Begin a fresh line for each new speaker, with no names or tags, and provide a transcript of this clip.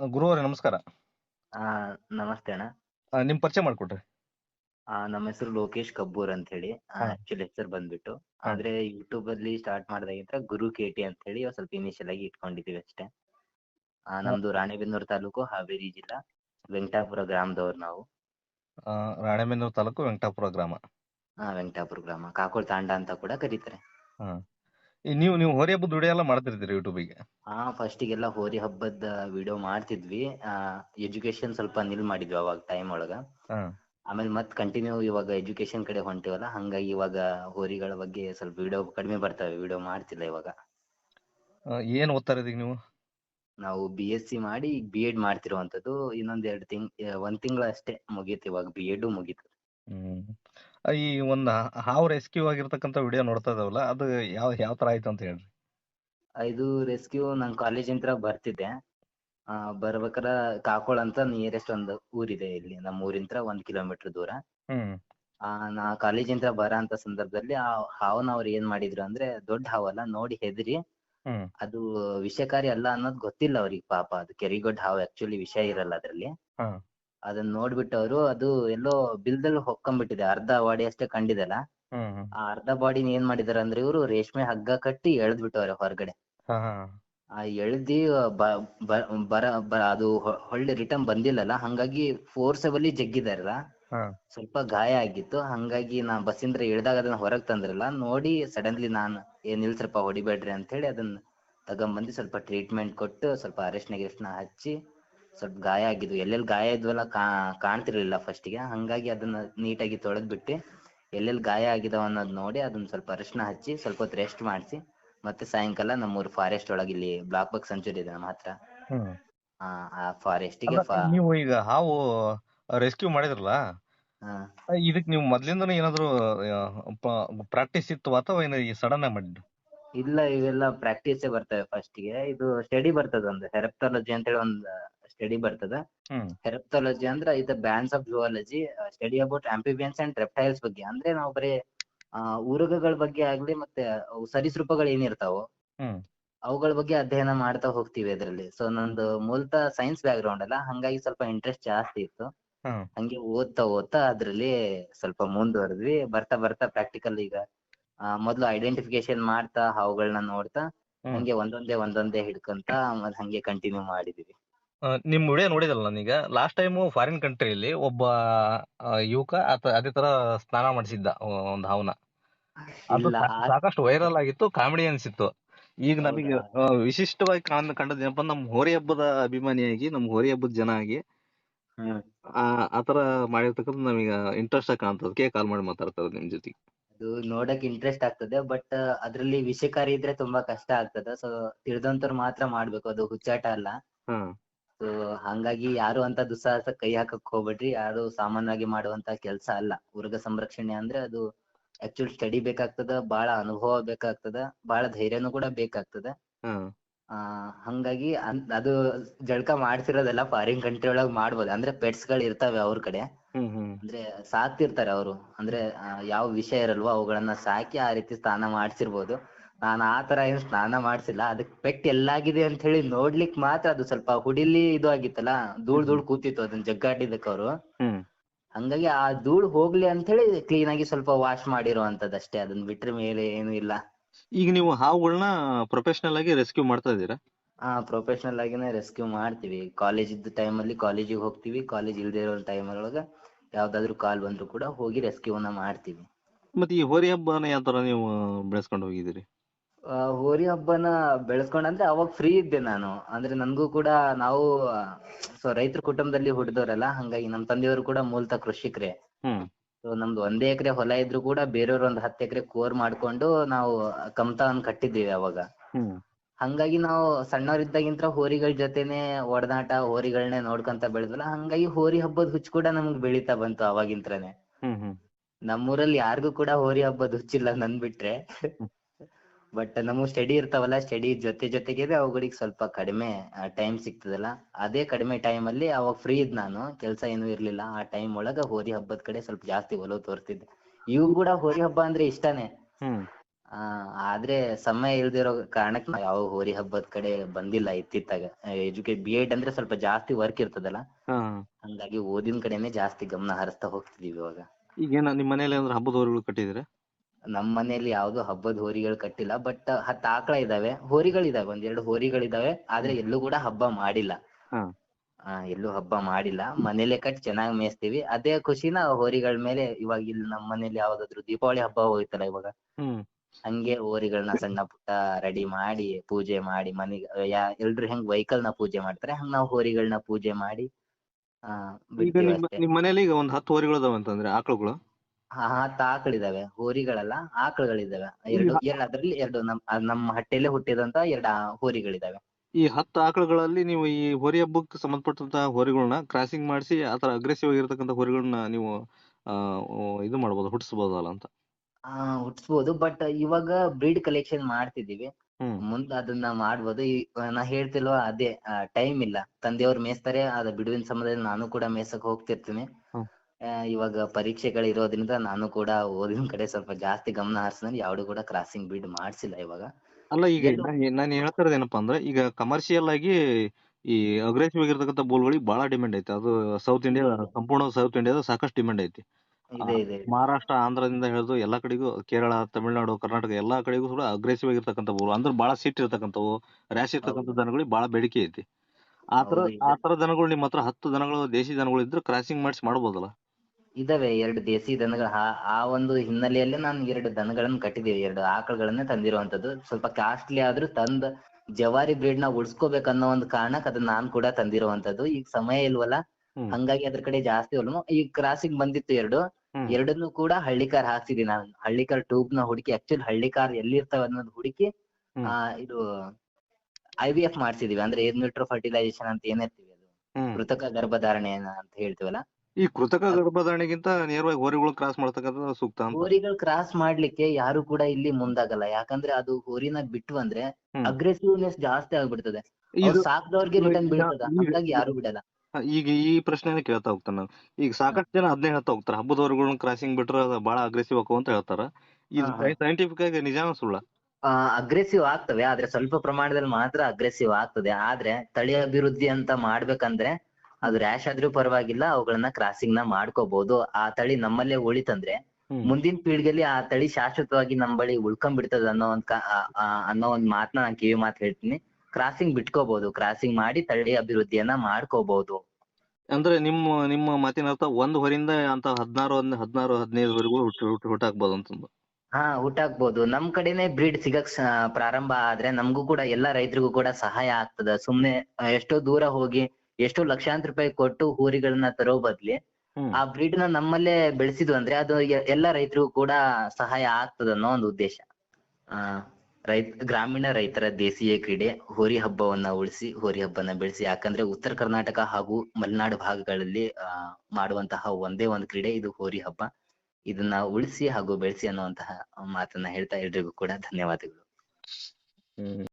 ಗುರುವರೇ ನಮಸ್ಕಾರ.
ಆ ನಮಸ್ತೆ ಅಣ್ಣ.
ಆ, ನಿಮ್ ಪರಿಚಯ ಮಾಡ್ಕೊಡ್ರಿ
ಆ ನಮ್ಮ ಹೆಸರು ಲೋಕೇಶ್ ಕಬ್ಬೂರ್ ಅಂತ ಹೇಳಿ
ಹಾ.
ಆಕ್ಚುಲಿ ಹೆಸರು ಬಂದ್ಬಿಟ್ಟು. ಆದ್ರೆ ಯೂಟ್ಯೂಬ್ ಅಲ್ಲಿ ಸ್ಟಾರ್ಟ್ ಮಾಡಿದಾಗಿಂತ ಗುರು ಕೆಟಿ ಅಂತ ಹೇಳಿ ಒಂದ್ ಸ್ವಲ್ಪ ಇನಿಷಿಯಲ್ ಆಗಿ ಇಟ್ಕೊಂಡಿದೀವಿ ಅಷ್ಟೇ. ಆ ನಮ್ದು ರಾಣೆಬೆನ್ನೂರು ತಾಲೂಕು ಹಾವೇರಿ ಜಿಲ್ಲಾ ವೆಂಕಟಾಪುರ ಗ್ರಾಮದವ್ರು ನಾವು.
ಆ, ರಾಣೆಬೆನ್ನೂರು ತಾಲೂಕು ವೆಂಕಟಾಪುರ ಗ್ರಾಮ.
ಆ ವೆಂಕಟಾಪುರ ಗ್ರಾಮ. ಕಾಕೋಳ್ ತಾಂಡ ಅಂತ ಕೂಡ ಕರೀತಾರೆ.
ಈ ನೀವು ನೀವು ಹೋರಿ ಹಬ್ಬದ ವಿಡಿಯೋ ಎಲ್ಲ ಮಾಡ್ತಿರ್ತೀರಿ ಯೂಟ್ಯೂಬಿಗೆ
ಆ ಫಸ್ಟಿಗೆಲ್ಲ ಹೋರಿ ಹಬ್ಬದ ವಿಡಿಯೋ ಮಾಡ್ತಿದ್ವಿ. ಆ ಎಜುಕೇಶನ್ ಸ್ವಲ್ಪ ನಿಲ್ ಮಾಡಿದ್ವಿ ಅವಾಗ ಟೈಮ್ ಒಳಗ.
ಹಾ.
ಆಮೇಲೆ ಮತ್ ಕಂಟಿನ್ಯೂ ಇವಾಗ ಎಜುಕೇಶನ್ ಕಡೆ ಹೊಂಟಿವಲ್ಲ ಹಂಗಾಗಿ ಇವಾಗ ಹೋರಿಗಳ ಬಗ್ಗೆ ಸ್ವಲ್ಪ ವಿಡಿಯೋ ಕಡಿಮೆ ಬರ್ತವೆ ವಿಡಿಯೋ ಮಾಡ್ತಿಲ್ಲ ಇವಾಗ.
ಏನ್ ಓದ್ತಾ ಇದೀಗ ನೀವು?
ನಾವು ಬಿ ಎಸ್ ಸಿ ಮಾಡಿ ಈಗ ಬಿ ಎಡ್ ಮಾಡ್ತಿರುವಂತದ್ದು ಇನ್ನೊಂದ್ ಎರಡ್ ತಿಂಗ್ ಒಂದ್ ತಿಂಗಳ ಅಷ್ಟೇ ಮುಗೀತು ಇವಾಗ ಬಿ ಎಡ್ ಮುಗೀತು
ಈ ಒಂದ್ ಹಾವು ರೆಸ್ಕ್ಯೂ ಆಗಿರ್ತಕ್ಕಂಥ ವಿಡಿಯೋ ನೋಡ್ತಾ ಇದಾವಲ್ಲ ಅದು ಯಾವ ಯಾವ ತರ ಆಯ್ತು ಅಂತ ಹೇಳ್ರಿ?
ಇದು ರೆಸ್ಕ್ಯೂ ನಾನು ಕಾಲೇಜ್ ಹತ್ರ ಬರ್ತಿದ್ದೆ. ಆ ಬರ್ಬೇಕಾರ ಕಾಕೋಳ ಅಂತ ನಿಯರೆಸ್ಟ್ ಒಂದು ಊರಿದೆ ಇಲ್ಲಿ ನಮ್ಮ ಊರಿಂತ್ರ ಒಂದ್ ಕಿಲೋಮೀಟರ್ ದೂರ.
ಹ್ಮ್.
ಆ ನಾ ಕಾಲೇಜಿಂದ ಬರ ಅಂತ ಸಂದರ್ಭದಲ್ಲಿ ಆ ಹಾವನ್ನ ಅವ್ರು ಏನ್ ಮಾಡಿದ್ರು ಅಂದ್ರೆ ದೊಡ್ಡ ಹಾವಲ್ಲ ನೋಡಿ ಹೆದರಿ.
ಹ್ಮ್.
ಅದು ವಿಷಕಾರಿ ಅಲ್ಲ ಅನ್ನೋದು ಗೊತ್ತಿಲ್ಲ ಅವ್ರಿಗೆ ಪಾಪ ಅದು ಕೆರಿಗೊಡ್ಡ ಹಾವು ಆಕ್ಚುಲಿ ವಿಷ ಇರಲ್ಲ ಅದ್ರಲ್ಲಿ.
ಹಾ.
ಅದನ್ನ ನೋಡ್ಬಿಟ್ಟು ಅವರು ಅದು ಎಲ್ಲೋ ಬಿಲ್ದಲ್ಲಿ ಹೊಕ್ಕೊಂಡ್ಬಿಟ್ಟಿದೆ ಅರ್ಧ ಬಾಡಿ ಅಷ್ಟೇ ಕಂಡಿದೆಲ್ಲ. ಆ ಅರ್ಧ ಬಾಡಿನ ಏನ್ ಮಾಡಿದಾರೆ ಅಂದ್ರೆ ಇವರು ರೇಷ್ಮೆ ಹಗ್ಗ ಕಟ್ಟಿ ಎಳ್ದ್ ಬಿಟ್ಟವ್ರೆ ಹೊರಗಡೆ ಆ ಎಳ್ದಿ ಬ ಬ- ಬರ ಅದು ಹೊಳ್ಳಿ ರಿಟರ್ನ್ ಬಂದಿಲ್ಲಲ್ಲ ಹಂಗಾಗಿ ಫೋರ್ಸಬಲಿ ಜಗ್ಗಿದಾರಲ್ಲ. ಸ್ವಲ್ಪ ಗಾಯ ಆಗಿತ್ತು. ಹಂಗಾಗಿ ನಾ ಬಸ್ಸಿಂದ ಇಳ್ದಾಗ ಅದನ್ನ ಹೊರಗ್ ತಂದ್ರಲ್ಲ ನೋಡಿ ಸಡನ್ಲಿ ನಾನ್ ಏನ್ ನಿಲ್ಸ್ರಪ್ಪ ಹೊಡಿಬೇಡ್ರಿ ಅಂತ ಹೇಳಿ ಅದನ್ನ ತಗೊಂಬಂದು ಸ್ವಲ್ಪ ಟ್ರೀಟ್ಮೆಂಟ್ ಕೊಟ್ಟು ಸ್ವಲ್ಪ ಅರಶಿಣ ಗಿರೆಸ್ಟ್ನ ಹಚ್ಚಿ ಸ್ವಲ್ಪ ಗಾಯ ಆಗಿದ್ವು ಎಲ್ಲೆಲ್ಲಿ ಗಾಯ ಇದ್ವಲ್ಲ ಕಾ ಕಾಣ್ತಿರ್ಲಿಲ್ಲ ಫಸ್ಟಿಗೆ ಹಂಗಾಗಿ ಅದನ್ನ ನೀಟಾಗಿ ತೊಳೆದ್ಬಿಟ್ಟು ಎಲ್ಲೆಲ್ಲಿ ಗಾಯ ಆಗಿದಾವ ಅನ್ನೋದ್ ನೋಡಿ ಅದನ್ನ ಸ್ವಲ್ಪ ಅರಿಶಿನ ಹಚ್ಚಿ ಸ್ವಲ್ಪ ಹೊತ್ತು ರೆಸ್ಟ್ ಮಾಡಿಸಿ ಮತ್ತೆ ಸಾಯಂಕಾಲ ನಮ್ಮೂರು ಫಾರೆಸ್ಟ್ ಒಳಗೆ ಇಲ್ಲಿ ಬ್ಲಾಕ್ ಬಕ್ ಸೆಂಚುರಿ ಇದೆ ನಮ್ಮ ಹತ್ರ ಆ ಫಾರೆಸ್ಟ್ಗೆ
ನೀವು ಈಗ ಹಾವು ರೆಸ್ಕ್ಯೂ ಮಾಡಿದ್ರಲ್ಲ? ಇದಕ್ಕೆ ಇದಕ್ ನೀವು ಮೊದ್ಲಿಂದನೂ ಏನಾದ್ರು ಪ್ರಾಕ್ಟೀಸ್ ಇತ್ತು ಅಥವಾ ಏನು ಈ ಸಡನ್ ಆಗಿ ಮಾಡಿದ್ದು?
ಇಲ್ಲ ಇವೆಲ್ಲ ಪ್ರಾಕ್ಟೀಸ್ ಬರ್ತವೆ ಫಸ್ಟ್ಗೆ. ಇದು ಸ್ಟಡಿ ಬರ್ತದ ಒಂದು ಹೆರಪ್ಟಾಲಜಿ ಅಂತ ಹೇಳಿ ಒಂದು ಸ್ಟಡಿ ಬರ್ತದ. ಹೆರಪ್ತಾಲಜಿ ಅಂದ್ರ ಇದ bands bans of zoology study about amphibians and reptiles ಬಗ್ಗೆ. ಅಂದ್ರೆ ನಾವು ಬರೀ ಉರುಗಗಳ ಬಗ್ಗೆ ಆಗ್ಲಿ ಮತ್ತೆ ಸರೀಸೃಪಗಳು ಏನಿರ್ತಾವೋ. ಅವುಗಳ ಬಗ್ಗೆ ಅಧ್ಯಯನ ಮಾಡ್ತಾ ಹೋಗ್ತೀವಿ ಅದ್ರಲ್ಲಿ ಸೊ ನಂದು ಮೂಲತಃ ಸೈನ್ಸ್ ಬ್ಯಾಕ್ ಗ್ರೌಂಡ್ ಅಲ್ಲ. ಹಂಗಾಗಿ ಸ್ವಲ್ಪ ಇಂಟ್ರೆಸ್ಟ್ ಜಾಸ್ತಿ ಇತ್ತು. ಹಂಗೆ ಓದ್ತಾ ಓದ್ತಾ ಅದ್ರಲ್ಲಿ ಸ್ವಲ್ಪ ಮುಂದುವರೆದ್ವಿ. ಬರ್ತಾ ಬರ್ತಾ ಪ್ರಾಕ್ಟಿಕಲ್ ಈಗ ಮೊದಲು ಐಡೆಂಟಿಫಿಕೇಶನ್ ಮಾಡ್ತಾ ಅವುಗಳನ್ನ ನೋಡ್ತಾ. ಹಂಗೆ ಒಂದೊಂದೇ ಒಂದೊಂದೇ ಹಿಡ್ಕೊಂತ ಹಂಗೆ ಕಂಟಿನ್ಯೂ ಮಾಡಿದೀವಿ.
ನಿಮ್ ವಿಡಿಯೋ ನೋಡಿದಲ್ಲ ನಾನೀಗ? ಲಾಸ್ಟ್ ಟೈಮ್ ಫಾರಿನ್ ಕಂಟ್ರಿಯಲ್ಲಿ ಒಬ್ಬ ಯುವಕ ಆತ ಅದೇ ತರ ಸ್ನಾನ ಮಾಡಿಸಿದ್ದ ಒಂದು ಹಾವನ ಅದು ಸಾಕಷ್ಟು ವೈರಲ್ ಆಗಿತ್ತು ಕಾಮಿಡಿ ಅನ್ಸಿತ್ತು. ಈಗ ನಮಗೆ ವಿಶಿಷ್ಟವಾಗಿ ಕಾಣ್ ಕಂಡದ್ ಏನಪ್ಪ ನಮ್ ಹೋರಿ ಹಬ್ಬದ ಅಭಿಮಾನಿಯಾಗಿ ನಮ್ ಹೋರಿ ಹಬ್ಬದ ಜನ ಆಗಿ ಆತರ ಮಾಡಿರ್ತಕ್ಕಂಥ ನಮಗೆ ಇಂಟ್ರೆಸ್ಟ್ ಆಗಿ ಕಾಣ್ತದಕ್ಕೆ ಕಾಲ್ ಮಾಡಿ ಮಾತಾಡ್ತಾರೆ ನಿಮ್ ಜೊತೆ.
ಅದು ನೋಡಕ್ ಇಂಟ್ರೆಸ್ಟ್ ಆಗ್ತದೆ ಬಟ್ ಅದ್ರಲ್ಲಿ ವಿಷಕಾರಿ ಇದ್ರೆ ತುಂಬಾ ಕಷ್ಟ ಆಗ್ತದೆ. ಸೊ ತಿಳಿದಂತವ್ರು ಮಾತ್ರ ಮಾಡ್ಬೇಕು. ಅದು ಹುಚ್ಚಾಟ ಅಲ್ಲ.
ಹಾ.
ಸೊ ಹಂಗಾಗಿ ಯಾರು ಅಂತ ದುಸ್ಸಾಹಸ ಕೈ ಹಾಕಕ್ ಹೋಗ್ಬೇಡ್ರಿ. ಯಾರು ಸಾಮಾನ್ಯವಾಗಿ ಮಾಡುವಂತ ಕೆಲ್ಸ ಅಲ್ಲ. ಉರಗ ಸಂರಕ್ಷಣೆ ಅಂದ್ರೆ ಅದು ಆಕ್ಚುಲ್ ಸ್ಟಡಿ ಬೇಕಾಗ್ತದ ಬಾಳ ಅನುಭವ ಬೇಕಾಗ್ತದ ಬಾಳ ಧೈರ್ಯನು ಕೂಡ ಬೇಕಾಗ್ತದ. ಆ ಹಂಗಾಗಿ ಅದು ಜಳಕ ಮಾಡ್ಸಿರೋದೆಲ್ಲ ಫಾರಿನ್ ಕಂಟ್ರಿ ಒಳಗ್ ಮಾಡ್ಬೋದು. ಅಂದ್ರೆ ಪೆಟ್ಸ್ಗಳು ಇರ್ತಾವೆ ಅವ್ರ ಕಡೆ. ಅಂದ್ರೆ ಸಾಕ್ತಿರ್ತಾರೆ ಅವರು. ಅಂದ್ರೆ ಯಾವ ವಿಷಯ ಇರಲ್ವೋ ಅವುಗಳನ್ನ ಸಾಕಿ ಆ ರೀತಿ ಸ್ನಾನ ಮಾಡ್ಸಿರ್ಬೋದು. ನಾನು ಆ ತರ ಏನ್ ಸ್ನಾನ ಮಾಡ್ಸಿಲ್ಲ. ಅದಕ್ ಪೆಟ್ಟು ಎಲ್ಲಾಗಿದೆ ಅಂತ ಹೇಳಿ ನೋಡ್ಲಿಕ್ ಮಾತ್ರ ಅದು ಸ್ವಲ್ಪ ಹುಡಿಲಿ ಇದು ಆಗಿತ್ತಲ್ಲ ಧೂಳ್ ಧೂಳ್ ಕೂತಿತ್ತು ಅದನ್ನ ಜಗ್ಗಾಡಿದಕ್ಕೆ ಅವರು.
ಹ್ಮ್.
ಹಂಗಾಗಿ ಆ ಧೂಳ್ ಹೋಗ್ಲಿ ಅಂತ ಹೇಳಿ ಕ್ಲೀನ್ ಆಗಿ ಸ್ವಲ್ಪ ವಾಶ್ ಮಾಡಿರುವಂತದ್ದು ಅಷ್ಟೇ ಅದನ್ನ ಬಿಟ್ರ ಮೇಲೆ ಏನು ಇಲ್ಲ.
ಈಗ ನೀವು ಹಾವುಗಳನ್ನ ಪ್ರೊಫೆಷನಲ್ ಆಗಿ ರೆಸ್ಕ್ಯೂ ಮಾಡ್ತಾ ಇದ್ದೀರಾ?
ಆ ಪ್ರೊಫೆಷನಲ್ ಆಗಿನೇ ರೆಸ್ಕ್ಯೂ ಮಾಡ್ತೀವಿ. ಕಾಲೇಜ್ ಇದ್ದ ಟೈಮ್ ಅಲ್ಲಿ ಕಾಲೇಜಿಗೆ ಹೋಗ್ತೀವಿ. ಕಾಲೇಜ್ ಇಲ್ದೇ ಇರೋ ಟೈಮ್ ಒಳಗ ಯಾವ್ದಾದ್ರು ಕಾಲ್ ಬಂದ್ರು ಕೂಡ ಹೋಗಿ ರೆಸ್ಕ್ಯೂನ ಮಾಡ್ತೀವಿ.
ಮತ್ತೆ ಈ ಹೋರಿ ಹಬ್ಬನ ಯಾವ ತರ ನೀವು ಬೆಳೆಸ್ಕೊಂಡು ಹೋಗಿದ್ದೀರಿ?
ಆ, ಹೋರಿ ಹಬ್ಬನ ಬೆಳೆಸ್ಕೊಂಡಂದ್ರೆ ಅವಾಗ ಫ್ರೀ ಇದ್ದೆ ನಾನು. ಅಂದ್ರೆ ನನ್ಗೂ ಕೂಡ ನಾವು ಸೊ ರೈತರ ಕುಟುಂಬದಲ್ಲಿ ಹುಟ್ಟಿದವರಲ್ಲ ಹಂಗಾಗಿ ನಮ್ ತಂದೆಯವರು ಕೂಡ ಮೂಲತಃ ಕೃಷಿಕರೇ. ಸೊ ನಮ್ದು ಒಂದೇ ಎಕರೆ ಹೊಲ ಇದ್ರು ಕೂಡ ಬೇರೆಯವ್ರ ಒಂದ್ ಹತ್ತು ಎಕರೆ ಕೋರ್ ಮಾಡ್ಕೊಂಡು ನಾವು ಕಮ್ತಾವನ್ ಕಟ್ಟಿದ್ದೀವಿ ಅವಾಗ. ಹಂಗಾಗಿ ನಾವು ಸಣ್ಣವರಿದ್ದಾಗಿಂತ ಹೋರಿಗಳ ಜೊತೆನೆ ಒಡನಾಟ ಹೋರಿಗಳನ್ನೇ ನೋಡ್ಕೊಂತ ಬೆಳೆದ್ವಲ್ಲ ಹಂಗಾಗಿ ಹೋರಿ ಹಬ್ಬದ ಹುಚ್ಚು ಕೂಡ ನಮ್ಗ್ ಬೆಳೀತಾ ಬಂತು ಅವಾಗಿಂತ್ರನೇ. ನಮ್ಮೂರಲ್ಲಿ ಯಾರಿಗೂ ಕೂಡ ಹೋರಿ ಹಬ್ಬದ ಹುಚ್ಚಿಲ್ಲ ನನ್ ಬಿಟ್ರೆ ಬಟ್ ನಮಗ್ ಸ್ಟಡಿ ಇರ್ತಾವಲ್ಲ ಸ್ಟಡಿ ಜೊತೆ ಜೊತೆಗೆ ಅವುಗಳಿಗೆ ಸ್ವಲ್ಪ ಕಡಿಮೆ ಟೈಮ್ ಸಿಗ್ತದಲ್ಲ. ಅದೇ ಕಡಿಮೆ ಟೈಮ್ ಅಲ್ಲಿ ಅವಾಗ ಫ್ರೀ ಇದ್ ನಾನು ಕೆಲಸ ಏನೂ ಇರ್ಲಿಲ್ಲ. ಆ ಟೈಮ್ ಒಳಗ ಹೋರಿ ಹಬ್ಬದ ಕಡೆ ಸ್ವಲ್ಪ ಜಾಸ್ತಿ ಒಲವು ತೋರ್ತಿದ್ದೆ. ಇವು ಕೂಡ ಹೋರಿ ಹಬ್ಬ ಅಂದ್ರೆ ಇಷ್ಟನೇ. ಆ ಆದ್ರೆ ಸಮಯ ಇಲ್ದಿರೋ ಕಾರಣಕ್ಕೆ ನಾವ್ ಯಾವ ಹೋರಿ ಹಬ್ಬದ ಕಡೆ ಬಂದಿಲ್ಲ ಇತ್ತಿತ್ತಾಗ. ಎಜುಕೇಟ್ ಬಿ ಎಡ್ ಅಂದ್ರೆ ಸ್ವಲ್ಪ ಜಾಸ್ತಿ ವರ್ಕ್ ಇರ್ತದಲ್ಲ. ಹಂಗಾಗಿ ಓದಿನ ಕಡೆನೆ ಜಾಸ್ತಿ ಗಮನ ಹರಿಸ್ತಾ ಹೋಗ್ತಿದೀವಿ ಇವಾಗ.
ಈಗೇನ ನಿಮ್ಮ ಮನೇಲಿ ಅಂದ್ರೆ ಹಬ್ಬದ ಹೋರಿಗಳು ಕಟ್ಟಿದಿರ
ನಮ್ ಮನೇಲಿ ಯಾವ್ದು ಹಬ್ಬದ ಹೋರಿಗಳು ಕಟ್ಟಿಲ್ಲ ಬಟ್ ಹತ್ತ್ ಆಕಳ ಇದಾವೆ ಹೋರಿಗಳಿದಾವೆ ಒಂದೆರಡು ಹೋರಿಗಳಿದಾವೆ ಆದ್ರೆ ಎಲ್ಲೂ ಕೂಡ ಹಬ್ಬ ಮಾಡಿಲ್ಲ.
ಹಾ.
ಆ ಎಲ್ಲೂ ಹಬ್ಬ ಮಾಡಿಲ್ಲ. ಮನೇಲೆ ಕಟ್ಟಿ ಚೆನ್ನಾಗ್ ಮೇಯಿಸ್ತೀವಿ. ಅದೇ ಖುಷಿನ ಹೋರಿಗಳ ಮೇಲೆ ಇವಾಗ ಇಲ್ಲಿ ನಮ್ಮ ಮನೇಲಿ ಯಾವ್ದಾದ್ರು ದೀಪಾವಳಿ ಹಬ್ಬ ಹೋಯ್ತಲ್ಲ ಇವಾಗ. ಹಂಗೆ ಹೋರಿಗಳನ್ನ ಸಣ್ಣ ಪುಟ್ಟ ರೆಡಿ ಮಾಡಿ ಪೂಜೆ ಮಾಡಿ ಮನೆಗೆ ಯಾ ಎಲ್ರು ಹೆಂಗ್ vehicle ನ ಪೂಜೆ ಮಾಡ್ತಾರೆ ಹಂಗ ನಾವು ಹೋರಿಗಳನ್ನ ಪೂಜೆ ಮಾಡಿ ಆ
ನಿಮ್ಮ ಮನೇಲಿ ಈಗ ಒಂದ್ ಹತ್ತು ಹೋರಿಗಳು ಅದಾವ ಅಂತಂದ್ರೆ ಆಕಳುಗಳು?
ಹಾ ಹತ್ತ್ ಆಕಳಿದಾವೆ ಹೋರಿಗಳಲ್ಲ ಆಕಳುಗಳಿದಾವೆ. ಎರಡು ಎರಡು ಅದ್ರಲ್ಲಿ ಎರಡು ನಮ್ ನಮ್ಮ ಹಟ್ಟೆಲೆ ಹುಟ್ಟಿದಂತ ಎರಡು ಹೋರಿಗಳಿದಾವೆ.
ಈ ಹತ್ತು ಆಕಳುಗಳಲ್ಲಿ ನೀವು ಈ ಹೋರಿ ಹಬ್ಬಕ್ಕೆ ಸಂಬಂಧಪಟ್ಟಂತ ಹೋರಿಗಳನ್ನ ಕ್ರಾಸಿಂಗ್ ಮಾಡಿಸಿ ಆತರ ಅಗ್ರೆಸಿವ್ ಆಗಿರ್ತಕ್ಕಂಥ ಹೋರಿಗಳನ್ನ ನೀವು ಆ ಇದು ಮಾಡ್ಬೋದು ಹುಟ್ಟಿಸಬಹುದಲ್ಲ ಅಂತ.
ಆ ಬಟ್ ಇವಾಗ ಬ್ರೀಡ್ ಕಲೆಕ್ಷನ್ ಮಾಡ್ತಿದೀವಿ
ಹ್ಮ್.
ಮುಂದ್ ಅದನ್ನ ಮಾಡ್ಬೋದು. ಈ ನಾ ಹೇಳ್ತಿಲ್ವಾ ಅದೇ ಟೈಮ್ ಇಲ್ಲ. ತಂದೆಯವ್ರು ಮೇಯಿಸ್ತಾರೆ ಅದ ಬಿಡುವಿನ ಸಮಯದಲ್ಲಿ ನಾನು ಕೂಡ ಮೇಯ್ಸಕ್ ಹೋಗ್ತಿರ್ತೀನಿ.
ಹ್ಮ್.
ಆ, ಇವಾಗ ಪರೀಕ್ಷೆಗಳು ಇರೋದ್ರಿಂದ ನಾನು ಕೂಡ ಓದಿನ ಕಡೆ ಸ್ವಲ್ಪ ಜಾಸ್ತಿ ಗಮನ ಹರಿಸಿದ್ರೆ ಯಾವ್ದು ಕೂಡ ಕ್ರಾಸಿಂಗ್ ಬಿಡ್ ಮಾಡ್ಸಿಲ್ಲ ಇವಾಗ.
ಅಲ್ಲ ಈಗ ನಾನು ಏನಪ್ಪಾ ಅಂದ್ರೆ ಈಗ ಕಮರ್ಷಿಯಲ್ ಆಗಿ ಈ ಅಗ್ರೆಸಿವ್ ಆಗಿರ್ತಕ್ಕಂಥ ಬೋಲ್ಗಳಿಗೆ ಬಹಳ ಡಿಮ್ಯಾಂಡ್ ಐತೆ. ಅದು ಸೌತ್ ಇಂಡಿಯಾ. ಸಂಪೂರ್ಣ ಸೌತ್ ಇಂಡಿಯಾದ ಸಾಕಷ್ಟು ಡಿಮ್ಯಾಂಡ್ ಐತಿ. ಮಹಾರಾಷ್ಟ್ರ ಆಂಧ್ರದಿಂದ ಹಿಡಿದು ಎಲ್ಲಾ ಕಡೆಗೂ ಕೇರಳ ತಮಿಳುನಾಡು ಕರ್ನಾಟಕ ಎಲ್ಲಾ ಕಡೆಗೂ ಕೂಡ ಅಗ್ರೆಸಿವ್ ಆಗಿರ್ತಕ್ಕಂಥ ಬೋಲ್ ಅಂದ್ರೆ ಬಹಳ ಸಿಟ್ ಇರ್ತಕ್ಕಂಥವು ರ್ಯಾಶ್ ಇರ್ತಕ್ಕಂಥ. ದನಗಳಿಗೆ ಬಹಳ ಬೇಡಿಕೆ ಐತಿ. ಆತರ. ಆತರ ದನಗಳು ನಿಮ್ಮ ಹತ್ರ ಹತ್ತು ದನಗಳು ದೇಶಿ ದನಗಳು ಇದ್ರೆ ಕ್ರಾಸಿಂಗ್ ಮಾಡಿಸಿ ಮಾಡ್ಬೋದಲ್ಲ?
ಇದಾವೆ ಎರಡು ದೇಸಿ ದನಗಳು. ಆ ಆ ಒಂದು ಹಿನ್ನೆಲೆಯಲ್ಲಿ ನಾನು ಎರಡು ದನಗಳನ್ನು ಕಟ್ಟಿದೀವಿ ಎರಡು ಆಕಳುಗಳನ್ನೇ ತಂದಿರುವಂತದ್ದು ಸ್ವಲ್ಪ ಕಾಸ್ಟ್ಲಿ ಆದ್ರೂ ತಂದ ಜವಾರಿ ಬ್ರೀಡ್ನ ಉಳ್ಸ್ಕೋಬೇಕನ್ನೋ ಒಂದು ಕಾರಣಕ್ಕೆ ಅದನ್ನ ನಾನ್ ಕೂಡ ತಂದಿರುವಂತದ್ದು ಈಗ ಸಮಯ ಇಲ್ವಲ್ಲ. ಹಂಗಾಗಿ ಅದ್ರ ಕಡೆ ಜಾಸ್ತಿ ಒಲವು ಈ ಕ್ರಾಸಿಂಗ್ ಬಂದಿತ್ತು ಎರಡು. ಎರಡನ್ನೂ ಕೂಡ ಹಳ್ಳಿಕಾರ್ ಹಾಕ್ಸಿದೀನಿ ನಾನು. ಹಳ್ಳಿಕಾರ್ ಟ್ಯೂಬ್ನ ಹುಡುಕಿ ಆಕ್ಚುಲಿ ಹಳ್ಳಿಕಾರ್ ಎಲ್ಲಿರ್ತಾವ ಅನ್ನೋದು ಹುಡುಕಿ ಆ ಇದು ಐ ವಿ ಎಫ್ ಮಾಡ್ಸಿದೀವಿ. ಅಂದ್ರೆ ನ್ಯೂಟ್ರೋ ಫರ್ಟಿಲೈಸೇಷನ್ ಅಂತ ಏನಿರ್ತೀವಿ ಅದು. ಕೃತಕ ಗರ್ಭಧಾರಣೆ ಅಂತ ಹೇಳ್ತೀವಲ್ಲ?
ಈ ಕೃತಕ ಗರ್ಭಧಾರಣೆಗಿಂತ ನೇರವಾಗಿ ಹೋರಿಗಳು ಕ್ರಾಸ್ ಮಾಡ್ತಕ್ಕಂಥ ಸೂಕ್ತ ಅಂತ.
ಹೋರಿಗಳು ಕ್ರಾಸ್ ಮಾಡ್ಲಿಕ್ಕೆ ಯಾರು ಕೂಡ ಇಲ್ಲಿ ಮುಂದಾಗಲ್ಲ. ಯಾಕಂದ್ರೆ ಅದು ಹೋರಿನ ಬಿಟ್ಟು ಅಂದ್ರೆ. ಅಗ್ರೆಸಿವ್ನೆಸ್ ಜಾಸ್ತಿ ಆಗ್ಬಿಡ್ತದೆ. ಅವ್ರು ಸಾಕ್ದವ್ರಿಗೆ ರಿಟರ್ನ್
ಈಗ-
ಬೀಳ್ತದ?
ಈಗ-
ಯಾರು ಬಿಡಲ್ಲ.
ಈಗ ಈ ಪ್ರಶ್ನೆನೇ ಕೇಳ್ತಾ ಹೋಗ್ತಾನೆ ನಾನು. ಈಗ ಸಾಕಷ್ಟು ಜನ ಅದನ್ನೇ ಹೇಳ್ತಾ ಹೋಗ್ತಾರೆ. ಹಬ್ಬದ ಹೋರಿಗಳನ್ನ ಕ್ರಾಸಿಂಗ್ ಬಿಟ್ರೆ ಅದು ಬಹಳ ಅಗ್ರೆಸಿವ್ ಆಕವು ಅಂತ ಹೇಳ್ತಾರ. ಇದು. ಸೈಂಟಿಫಿಕ್ ಆಗಿ ನಿಜಾನ ಸುಳ್ಳ?
ಅಗ್ರೆಸಿವ್ ಆಗ್ತವೆ. ಆದ್ರೆ ಸ್ವಲ್ಪ ಪ್ರಮಾಣದಲ್ಲಿ ಮಾತ್ರ ಅಗ್ರೆಸಿವ್ ಆಗ್ತದೆ. ಆದ್ರೆ ತಳಿ ಅಭಿವೃದ್ಧಿ ಅಂತ ಮಾಡ್ಬೇಕಂದ್ರೆ ಅದು ರ್ಯಾಶ್ ಆದ್ರೂ ಪರವಾಗಿಲ್ಲ ಅವುಗಳನ್ನ ಕ್ರಾಸಿಂಗ್ನ ಮಾಡ್ಕೋಬಹುದು ಆ ತಳಿ ನಮ್ಮಲ್ಲೇ ಉಳಿತಂದ್ರೆ. ಮುಂದಿನ ಪೀಳಿಗೆಲಿ ಆ ತಳಿ ಶಾಶ್ವತವಾಗಿ ನಮ್ ಬಳಿ ಉಳ್ಕೊಂಡ್ಬಿಡ್ತದ ಅನ್ನೋ ಒಂದ್ ಅನ್ನೋ ಒಂದ್ ಮಾತನ್ನ ನಾನು ಕಿವಿ ಮಾತು ಹೇಳ್ತೀನಿ. ಕ್ರಾಸಿಂಗ್ ಬಿಟ್ಕೋಬಹುದು ಕ್ರಾಸಿಂಗ್ ಮಾಡಿ ತಳಿ ಅಭಿವೃದ್ಧಿಯನ್ನ ಮಾಡ್ಕೋಬಹುದು
ಅಂದ್ರೆ ನಿಮ್ಮ ನಿಮ್ಮ ಮಾತಿನ ಅರ್ಥ ಒಂದ್ ಹೊರಿಂದ ಅಂತ ಹದಿನಾರು ಹದಿನಾರು ಹದಿನೈದು ಹೊರಿಗಳು ಹುಟ್ಟು ಹುಟ್ಟು ಹುಟ್ಟಾಕ್ಬೋದು ಅಂತಂದು.
ಹಾ ಹುಟ್ಟಾಕ್ಬೋದು. ನಮ್ ಕಡೆನೆ ಬ್ರೀಡ್ ಸಿಗಕ್ ಪ್ರಾರಂಭ ಆದ್ರೆ ನಮ್ಗೂ ಕೂಡ ಎಲ್ಲಾ ರೈತರಿಗೂ ಕೂಡ ಸಹಾಯ ಆಗ್ತದ. ಸುಮ್ನೆ ಎಷ್ಟೋ ದೂರ ಹೋಗಿ ಎಷ್ಟೋ ಲಕ್ಷಾಂತರ ರೂಪಾಯಿ ಕೊಟ್ಟು ಹೋರಿಗಳನ್ನ ತರೋ ಬದ್ಲಿ ಆ ಬ್ರೀಡ್ನ ನಮ್ಮಲ್ಲೇ ಬೆಳೆಸಿದ್ವು ಅಂದ್ರೆ ಅದು ಎಲ್ಲ ರೈತರಿಗೂ ಕೂಡ ಸಹಾಯ ಆಗ್ತದ ಅನ್ನೋ ಒಂದು ಉದ್ದೇಶ. ಆ ರೈತ ಗ್ರಾಮೀಣ ರೈತರ ದೇಸಿಯ ಕ್ರೀಡೆ ಹೋರಿ ಹಬ್ಬವನ್ನ ಉಳಿಸಿ ಹೋರಿ ಹಬ್ಬನ ಬೆಳೆಸಿ. ಯಾಕಂದ್ರೆ ಉತ್ತರ ಕರ್ನಾಟಕ ಹಾಗೂ ಮಲೆನಾಡು ಭಾಗಗಳಲ್ಲಿ ಆ ಮಾಡುವಂತಹ ಒಂದೇ ಒಂದು ಕ್ರೀಡೆ ಇದು ಹೋರಿ ಹಬ್ಬ. ಇದನ್ನ ಉಳಿಸಿ ಹಾಗೂ ಬೆಳೆಸಿ ಅನ್ನುವಂತಹ ಮಾತನ್ನ ಹೇಳ್ತಾ ಎಲ್ರಿಗೂ ಕೂಡ ಧನ್ಯವಾದಗಳು.
ಹ್ಮ್.